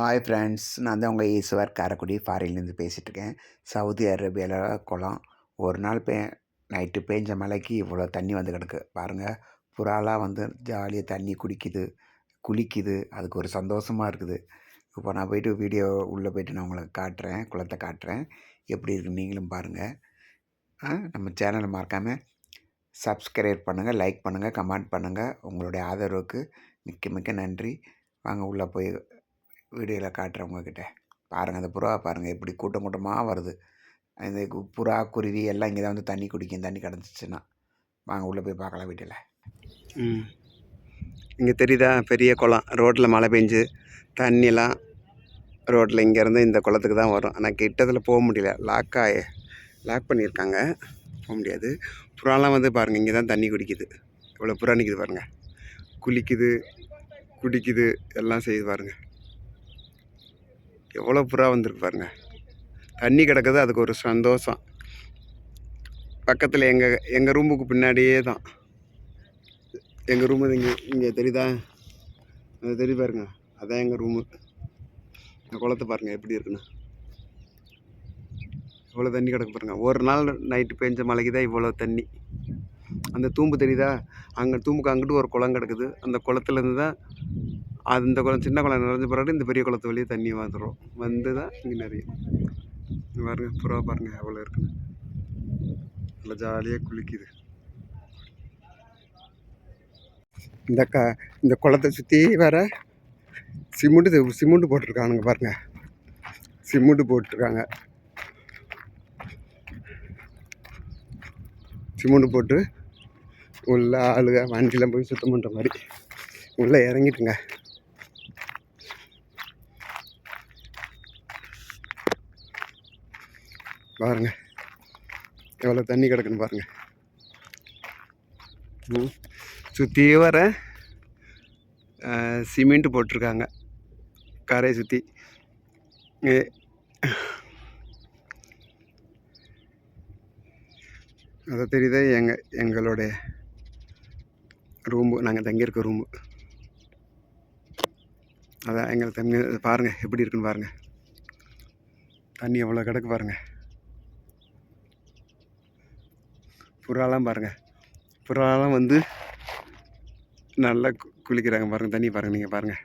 Hi friends நான் தான் உங்கள் ஈஸ்வர் காரைக்குடி ஃபாரின்லேருந்து பேசிகிட்ருக்கேன் சவுதி அரேபியாவில் குளம். ஒரு நாள் பே நைட்டு பேஞ்ச மழைக்கு இவ்வளோ தண்ணி வந்து கிடக்கு. பாருங்கள் புறாலாம் வந்து ஜாலியாக தண்ணி குடிக்குது குளிக்குது. அதுக்கு ஒரு சந்தோஷமாக இருக்குது. இப்போ நான் போயிட்டு வீடியோ உள்ளே போயிட்டு நான் உங்களுக்கு காட்டுறேன். குளத்தை காட்டுறேன். எப்படி இருக்குன்னு நீங்களும் பாருங்கள் நம்ம சேனலை மறக்காமல் சப்ஸ்கிரைப் பண்ணுங்கள் லைக் பண்ணுங்கள் கமெண்ட் பண்ணுங்கள் உங்களுடைய ஆதரவுக்கு மிக்க மிக்க நன்றி. வாங்க உள்ளே போய் வீடியோவில் காட்டுறேன் உங்ககிட்ட. பாருங்கள் அந்த புறா பாருங்கள் எப்படி கூட்டம் கூட்டமாக வருது. இந்த புறா குருவி எல்லாம் இங்கே தான் வந்து தண்ணி குடிக்கும் தண்ணி கிடந்துச்சுன்னா. வாங்க உள்ளே போய் பார்க்கலாம் வீட்டில் ம். இங்கே தெரியுதா பெரிய குளம். ரோட்டில் மழை பெஞ்சு தண்ணிலாம் ரோட்டில் இங்கேருந்து இந்த குளத்துக்கு தான் வரும். ஆனால் கிட்டத்தில் போக முடியல. லாக்காக லாக் பண்ணியிருக்காங்க. போக முடியாது. புறாலாம் வந்து பாருங்கள் இங்கே தான் தண்ணி குடிக்குது. இவ்வளோ புறா நிற்கிது பாருங்கள் குளிக்குது குடிக்குது எல்லாம் செய்யுது பாருங்கள் எவ்வளோ புறா வந்திருக்கு பாருங்கள் தண்ணி கிடக்குது அதுக்கு ஒரு சந்தோஷம். பக்கத்தில் எங்கள் எங்கள் ரூமுக்கு பின்னாடியே தான். எங்கள் ரூமு இங்கே இங்கே தெரியுதா? அது தெரியுது பாருங்க. அதான் எங்கள் ரூமு. இந்த குளத்தை பாருங்கள் எப்படி இருக்குன்னு. இவ்வளோ தண்ணி கிடக்கு பாருங்க. ஒரு நாள் நைட்டு பெஞ்ச மழைக்கு தான் இவ்வளோ தண்ணி. அந்த தூம்பு தெரியுதா? அங்கே தூம்புக்கு அங்கிட்டு ஒரு குளம் கிடக்குது. அந்த குளத்துலேருந்து தான் அது இந்த குளம் சின்ன குளம் நிறைஞ்ச பிறகு இந்த பெரிய குளத்து வழியே தண்ணி வந்துடும் வந்து தான் இங்கே நிறைய. பாருங்கள் புறா பாருங்கள் எவ்வளோ இருக்குன்னு நல்லா ஜாலியாக குளிக்குது. இந்த க இந்த குளத்தை சுற்றி வேற சிமெண்ட்டு சிமெண்ட்டு போட்டிருக்கானுங்க பாருங்கள் சிமெண்ட்டு போட்டிருக்காங்க. சிமெண்ட்டு போட்டு உள்ள ஆளுங்க வண்டியெலாம் போய் சுத்தம் பண்ணுற மாதிரி. உள்ளே இறங்கிட்டுங்க. பாருங்கள் எவ்வளோ தண்ணி கிடக்குன்னு பாருங்கள் சுற்றி வர சிமெண்ட் போட்டிருக்காங்க. கரையை சுற்றி அதை தெரியுதே? எங்கள் எங்களுடைய ரூமு நாங்கள் தங்கியிருக்க ரூமு. அதான் எங்களை தண்ணி பாருங்கள் எப்படி இருக்குன்னு பாருங்கள் தண்ணி எவ்வளோ கிடக்கு பாருங்கள் புறாலாம் பாருங்கள் புறாலாம் வந்து நல்லா குளிக்கிறாங்க பாருங்கள் தண்ணி பாருங்கள் நீங்கள் பாருங்கள்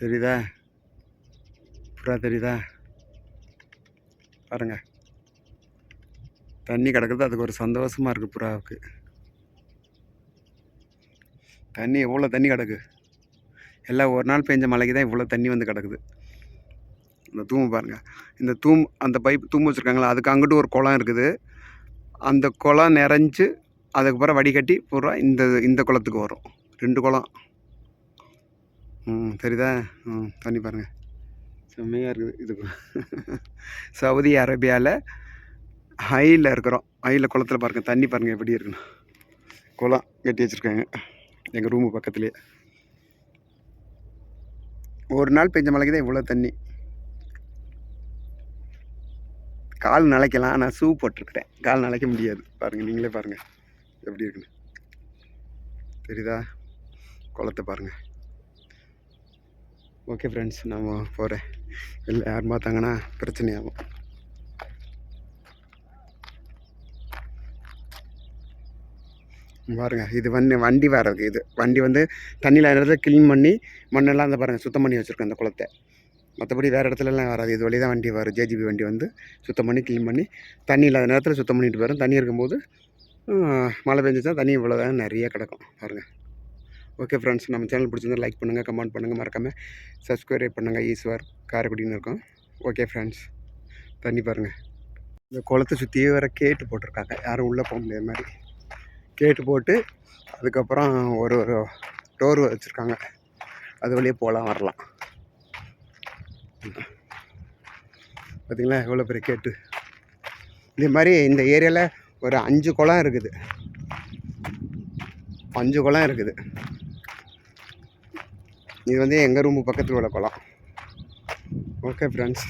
தெரியுதா? புறா தெரியுதா? பாருங்கள் தண்ணி கிடக்குறது அதுக்கு ஒரு சந்தோஷமாக இருக்குது புறாவுக்கு. தண்ணி எவ்வளோ தண்ணி கிடக்கு? எல்லாம் ஒரு நாள் பெஞ்ச மழைக்கு தான் இவ்வளோ தண்ணி வந்து கிடக்குது. இந்த தூம்பு பாருங்கள் இந்த தூம் அந்த பைப் தூம்பு வச்சுருக்காங்களா அதுக்கு அங்கிட்டு ஒரு குளம் இருக்குது. அந்த குளம் நிறைஞ்சு அதுக்கப்புறம் வடிகட்டி பூரா இந்த இந்த குளத்துக்கு வரும். ரெண்டு குளம். ம் சரிதா ம் தண்ணி பாருங்கள் செம்மையாக இருக்குது. இது சவுதி அரேபியாவில் ஹையில் இருக்கிறோம். ஹையில் குளத்துல பாருங்கள் தண்ணி பாருங்கள் எப்படி இருக்குன்னு. குளம் கட்டி வச்சுருக்காங்க. எங்கள் ரூமு பக்கத்துலேயே. ஒரு நாள் பெஞ்ச மழைக்கு தான் இவ்வளோ தண்ணி. கால் நனைக்கலாம் ஆனால் ஷூ போட்டிருக்கிறேன். கால் நனைக்க முடியாது. பாருங்கள் நீங்களே பாருங்கள் எப்படி இருக்குன்னு. தெரியுதா? குளத்தை பாருங்கள் ஓகே ஃப்ரெண்ட்ஸ் நம்ம போகிறேன் இல்லை யார் பார்த்தாங்கன்னா பிரச்சனையாகும். பாருங்கள் இது வந்து வண்டி வர்றது இது வண்டி வந்து தண்ணியில் இடத்துல க்ளீன் பண்ணி மண்ணெல்லாம் அந்த பாருங்கள் சுத்தம் பண்ணி வச்சுருக்கேன் அந்த குளத்தை. மற்றபடி வேறு இடத்துலலாம் வராது. இது வழி தான் வண்டி வரும் ஜேஜிபி வண்டி வந்து சுத்தம் பண்ணி க்ளீன் பண்ணி தண்ணி இல்லாத நேரத்தில் சுத்தம் பண்ணிட்டு வரும் தண்ணி இருக்கும்போது மழை பெஞ்சிச்சா தண்ணி இவ்வளோ தான் நிறைய கிடக்கும். பாருங்கள் ஓகே ஃப்ரெண்ட்ஸ் நம்ம சேனல் பிடிச்சிருந்தா லைக் பண்ணுங்கள் கமெண்ட் பண்ணுங்கள் மறக்காமல் சப்ஸ்கிரைப் பண்ணுங்கள் ஈஸ்வர் காரைக்குடின்னு இருக்கும். ஓகே ஃப்ரெண்ட்ஸ் தண்ணி பாருங்கள் இந்த குளத்தை சுற்றியே வேறு கேட்டு போட்டிருக்காங்க. யாரும் உள்ளே போக முடியாத மாதிரி. கேட்டு போட்டு அதுக்கப்புறம் ஒரு ஒரு டோர் வச்சுருக்காங்க. அது வழியே போகலாம் வரலாம். பார்த்தீங்களா எவ்வளோ பெரிய கேட்டு. இதே மாதிரி இந்த ஏரியாவில் ஒரு அஞ்சு குளம் இருக்குது. அஞ்சு குளம் இருக்குது. இது வந்து எங்கள் ரூமு பக்கத்தில் உள்ள குளம். Okay friends